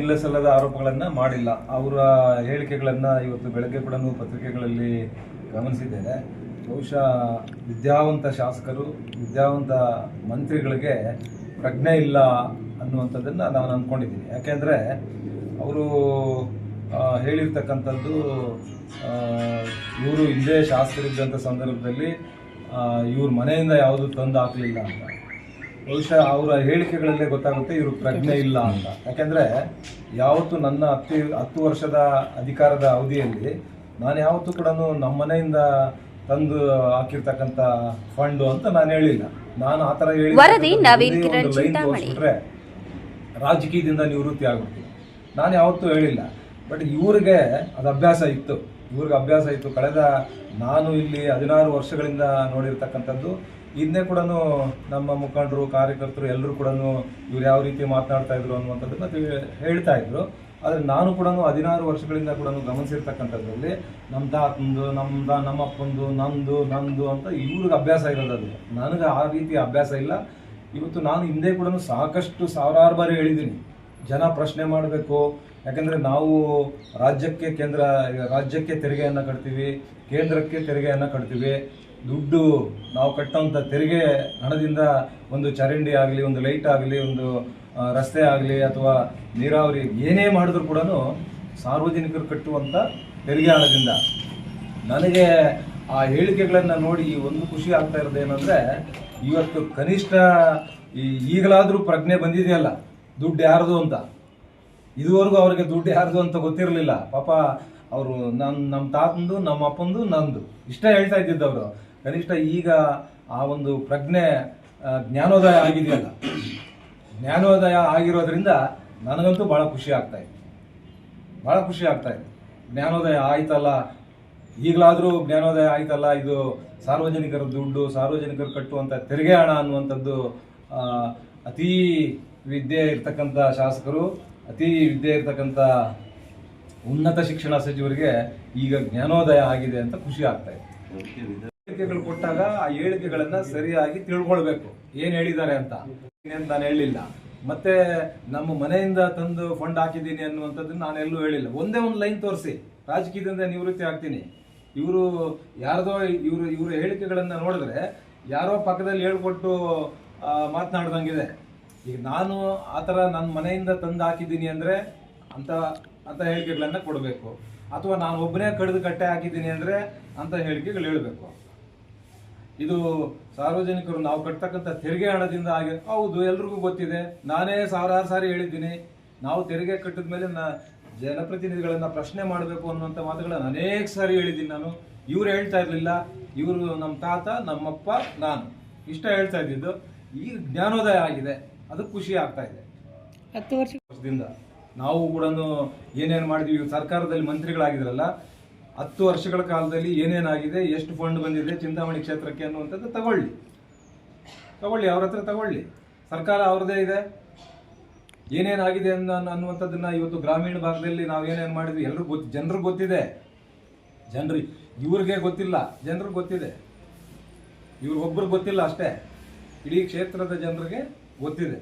ಇಲ್ಲ ಸಲ್ಲದ ಆರೋಪಗಳನ್ನ ಮಾಡಿಲ್ಲ. ಅವರ ಹೇಳಿಕೆಗಳನ್ನು ಇವತ್ತು ಬೆಳಗ್ಗೆ ಕೂಡ ಪತ್ರಿಕೆಗಳಲ್ಲಿ ಗಮನಿಸಿದ್ದೇನೆ ಬಹುಶಃ ವಿದ್ಯಾವಂತ ಶಾಸಕರು, ವಿದ್ಯಾವಂತ ಮಂತ್ರಿಗಳಿಗೆ ಪ್ರಜ್ಞೆ ಇಲ್ಲ ಅನ್ನುವಂಥದ್ದನ್ನು ನಾನು ಅಂದ್ಕೊಂಡಿದ್ದೀನಿ ಯಾಕೆಂದ್ರೆ ಅವರು ಹೇಳಿರ್ತಕ್ಕಂಥದ್ದು ಇವರು ಹಿಂದೆ ಶಾಸಕರಿದ್ದಂಥ ಸಂದರ್ಭದಲ್ಲಿ ಇವ್ರ ಮನೆಯಿಂದ ಯಾವುದು ತಂದು ಹಾಕಲಿಲ್ಲ ಅಂತ. ಬಹುಶಃ ಅವರ ಹೇಳಿಕೆಗಳಲ್ಲೇ ಗೊತ್ತಾಗುತ್ತೆ ಇವರು ಪ್ರಜ್ಞೆ ಇಲ್ಲ ಅಂತ. ಯಾಕೆಂದ್ರೆ ಯಾವತ್ತು ನನ್ನ ಹತ್ತು ಹತ್ತು ವರ್ಷದ ಅಧಿಕಾರದ ಅವಧಿಯಲ್ಲಿ ನಾನು ಯಾವತ್ತು ಕೂಡ ನಮ್ಮ ಮನೆಯಿಂದ ತಂದು ಹಾಕಿರ್ತಕ್ಕಂಥ ಫಂಡು ಅಂತ ನಾನು ಹೇಳಿಲ್ಲ. ನಾನು ಆ ಥರ ಹೇಳಿ ಚಿಂತಾಮಣಿ. ತೋರಿಸ್ಬಿಟ್ರೆ ರಾಜಕೀಯದಿಂದ ನಿವೃತ್ತಿ ಆಗುತ್ತೆ ನಾನು ಯಾವತ್ತೂ ಹೇಳಿಲ್ಲ. ಬಟ್ ಇವ್ರಿಗೆ ಅದು ಅಭ್ಯಾಸ ಇತ್ತು. ಇವ್ರಿಗೆ ಅಭ್ಯಾಸ ಇತ್ತು. ಕಳೆದ ನಾನು ಇಲ್ಲಿ ಹದಿನಾರು ವರ್ಷಗಳಿಂದ ನೋಡಿರ್ತಕ್ಕಂಥದ್ದು ಇದನ್ನೇ ಕೂಡ ನಮ್ಮ ಮುಖಂಡರು, ಕಾರ್ಯಕರ್ತರು ಎಲ್ಲರೂ ಕೂಡ ಇವ್ರು ಯಾವ ರೀತಿ ಮಾತನಾಡ್ತಾ ಇದ್ರು ಅನ್ನುವಂಥದ್ದನ್ನ ಹೇಳ್ತಾ ಇದ್ರು. ಆದರೆ ನಾನು ಕೂಡ ಹದಿನಾರು ವರ್ಷಗಳಿಂದ ಕೂಡ ಗಮನಿಸಿರ್ತಕ್ಕಂಥದ್ರಲ್ಲಿ ನಮ್ಮ ತಾತಂದು ನಮ್ದ ನಮ್ಮಪ್ಪಂದು ನಂದು ನಂದು ಅಂತ ಇವ್ರಿಗೆ ಅಭ್ಯಾಸ ಇರೋದದು ನನಗೆ ಆ ರೀತಿ ಅಭ್ಯಾಸ ಇಲ್ಲ. ಇವತ್ತು ನಾನು ಹಿಂದೆ ಕೂಡ ಸಾಕಷ್ಟು ಸಾವಿರಾರು ಬಾರಿ ಹೇಳಿದ್ದೀನಿ. ಜನ ಪ್ರಶ್ನೆ ಮಾಡಬೇಕು. ಯಾಕಂದ್ರೆ ನಾವು ರಾಜ್ಯಕ್ಕೆ ಕೇಂದ್ರ, ರಾಜ್ಯಕ್ಕೆ ತೆರಿಗೆಯನ್ನು ಕಟ್ತೀವಿ, ಕೇಂದ್ರಕ್ಕೆ ತೆರಿಗೆಯನ್ನು ಕಟ್ತೀವಿ. ದುಡ್ಡು ನಾವು ಕಟ್ಟೋಂಥ ತೆರಿಗೆ ಹಣದಿಂದ ಒಂದು ಚರಂಡಿ ಆಗಲಿ, ಒಂದು ಲೈಟ್ ಆಗಲಿ, ಒಂದು ರಸ್ತೆ ಆಗಲಿ ಅಥವಾ ನೀರಾವರಿ ಏನೇ ಮಾಡಿದ್ರು ಕೂಡ ಸಾರ್ವಜನಿಕರು ಕಟ್ಟುವಂಥ ತೆರಿಗೆ ಹಣದಿಂದ. ನನಗೆ ಆ ಹೇಳಿಕೆಗಳನ್ನು ನೋಡಿ ಒಂದು ಖುಷಿ ಆಗ್ತಾ ಇರೋದು ಏನಂದರೆ, ಇವತ್ತು ಕನಿಷ್ಠ ಈಗಲಾದರೂ ಪ್ರಜ್ಞೆ ಬಂದಿದೆಯಲ್ಲ, ದುಡ್ಡು ಯಾರ್ದು ಅಂತ. ಇದುವರೆಗೂ ಅವ್ರಿಗೆ ದುಡ್ಡು ಯಾರ್ದು ಅಂತ ಗೊತ್ತಿರಲಿಲ್ಲ. ಪಾಪ, ಅವರು ನನ್ನ ನಮ್ಮ ತಾತಂದು ನಮ್ಮ ಅಪ್ಪಂದು ನಂದು. ಇಷ್ಟ ಹೇಳ್ತಾ ಇದ್ದಿದ್ದವರು ಕನಿಷ್ಠ ಈಗ ಆ ಒಂದು ಪ್ರಜ್ಞೆ ಜ್ಞಾನೋದಯ ಆಗಿದೆಯಲ್ಲ. ಜ್ಞಾನೋದಯ ಆಗಿರೋದ್ರಿಂದ ನನಗಂತೂ ಭಾಳ ಖುಷಿ ಆಗ್ತಾ ಇದೆ. ಭಾಳ ಖುಷಿ ಆಗ್ತಾ ಇದೆ. ಜ್ಞಾನೋದಯ ಆಯ್ತಲ್ಲ? ಈಗಲಾದರೂ ಜ್ಞಾನೋದಯ ಆಯ್ತಲ್ಲ? ಇದು ಸಾರ್ವಜನಿಕರ ದುಡ್ಡು, ಸಾರ್ವಜನಿಕರು ಕಟ್ಟುವಂಥ ತೆರಿಗೆ ಹಣ ಅನ್ನುವಂಥದ್ದು ಅತೀ ವಿದ್ಯೆ ಇರ್ತಕ್ಕಂಥ ಶಾಸಕರು, ಅತೀ ವಿದ್ಯೆ ಇರ್ತಕ್ಕಂಥ ಉನ್ನತ ಶಿಕ್ಷಣ ಸಚಿವರಿಗೆ ಈಗ ಜ್ಞಾನೋದಯ ಆಗಿದೆ ಅಂತ ಖುಷಿ ಆಗ್ತಾ ಇದೆ. ಹೇಳಿಕೆಗಳು ಕೊಟ್ಟಾಗ ಆ ಹೇಳಿಕೆಗಳನ್ನ ಸರಿಯಾಗಿ ತಿಳ್ಕೊಳ್ಬೇಕು. ಏನ್ ಹೇಳಿದ್ದಾರೆ ಅಂತ? ಅಂತ ನಾನು ಹೇಳಿಲ್ಲ. ಮತ್ತೆ ನಮ್ಮ ಮನೆಯಿಂದ ತಂದು ಫಂಡ್ ಹಾಕಿದ್ದೀನಿ ಅನ್ನುವಂಥದ್ದನ್ನ ನಾನು ಎಲ್ಲೂ ಹೇಳಿಲ್ಲ. ಒಂದೇ ಒಂದು ಲೈನ್ ತೋರಿಸಿ. ರಾಜಕೀಯದಿಂದ ನಿವೃತ್ತಿ ಆಗ್ತೀನಿ. ಇವರು ಯಾರದೋ ಇವರು, ಇವರ ಹೇಳಿಕೆಗಳನ್ನ ನೋಡಿದ್ರೆ ಯಾರೋ ಪಕ್ಕದಲ್ಲಿ ಹೇಳ್ಕೊಟ್ಟು ಮಾತನಾಡ್ದಂಗಿದೆ. ಈಗ ನಾನು ಆ ಥರ ನನ್ನ ಮನೆಯಿಂದ ತಂದು ಹಾಕಿದ್ದೀನಿ ಅಂದರೆ ಅಂತ ಅಂತ ಹೇಳಿಕೆಗಳನ್ನ ಕೊಡಬೇಕು. ಅಥವಾ ನಾನು ಒಬ್ಬನೇ ಕಡಿದು ಕಟ್ಟೆ ಹಾಕಿದ್ದೀನಿ ಅಂದರೆ ಅಂತ ಹೇಳಿಕೆಗಳು ಹೇಳಬೇಕು. ಇದು ಸಾರ್ವಜನಿಕರು ನಾವು ಕಟ್ತಕ್ಕಂಥ ತೆರಿಗೆ ಹಣದಿಂದ ಆಗಿ ಹೌದು ಎಲ್ರಿಗೂ ಗೊತ್ತಿದೆ. ನಾನೇ ಸಾವಿರಾರು ಸಾರಿ ಹೇಳಿದ್ದೀನಿ. ನಾವು ತೆರಿಗೆ ಕಟ್ಟಿದ ಮೇಲೆ ನಾ ಜನಪ್ರತಿನಿಧಿಗಳನ್ನ ಪ್ರಶ್ನೆ ಮಾಡಬೇಕು ಅನ್ನುವಂಥ ಮಾತುಗಳನ್ನ ಅನೇಕ ಸಾರಿ ಹೇಳಿದ್ದೀನಿ ನಾನು. ಇವರು ಹೇಳ್ತಾ ಇರಲಿಲ್ಲ. ಇವರು ನಮ್ಮ ತಾತ ನಮ್ಮಪ್ಪ ನಾನು. ಇಷ್ಟ ಹೇಳ್ತಾ ಇದ್ದಿದ್ದು. ಈ ಜ್ಞಾನೋದಯ ಆಗಿದೆ. ಅದು ಖುಷಿ ಆಗ್ತಾ ಇದೆ. ಹತ್ತು ವರ್ಷ ವರ್ಷದಿಂದ ನಾವು ಕೂಡ ಏನೇನು ಮಾಡಿದ್ವಿ ಸರ್ಕಾರದಲ್ಲಿ ಮಂತ್ರಿಗಳಾಗಿದ್ರಲ್ಲ ಹತ್ತು ವರ್ಷಗಳ ಕಾಲದಲ್ಲಿ ಏನೇನಾಗಿದೆ, ಎಷ್ಟು ಫಂಡ್ ಬಂದಿದೆ, ಚಿಂತಾಮಣಿ ಕ್ಷೇತ್ರಕ್ಕೆ ಅನ್ನುವಂಥದ್ದು ತಗೊಳ್ಳಿ. ತಗೊಳ್ಳಿ, ಅವ್ರ ಹತ್ರ ತಗೊಳ್ಳಿ. ಸರ್ಕಾರ ಅವ್ರದ್ದೇ ಇದೆ. ಏನೇನಾಗಿದೆ ಅನ್ನೋ, ಅನ್ನುವಂಥದ್ದನ್ನ ಇವತ್ತು ಗ್ರಾಮೀಣ ಭಾಗದಲ್ಲಿ ನಾವು ಏನೇನು ಮಾಡಿದ್ವಿ ಎಲ್ಲರೂ ಗೊತ್ತು ಜನರಿಗೆ ಗೊತ್ತಿದೆ. ಜನರು, ಇವ್ರಿಗೆ ಗೊತ್ತಿಲ್ಲ, ಜನರಿಗೆ ಗೊತ್ತಿದೆ. ಇವ್ರಿಗೊಬ್ರಿಗೆ ಗೊತ್ತಿಲ್ಲ ಅಷ್ಟೇ. ಇಡೀ ಕ್ಷೇತ್ರದ ಜನರಿಗೆ ಗೊತ್ತಿದೆ.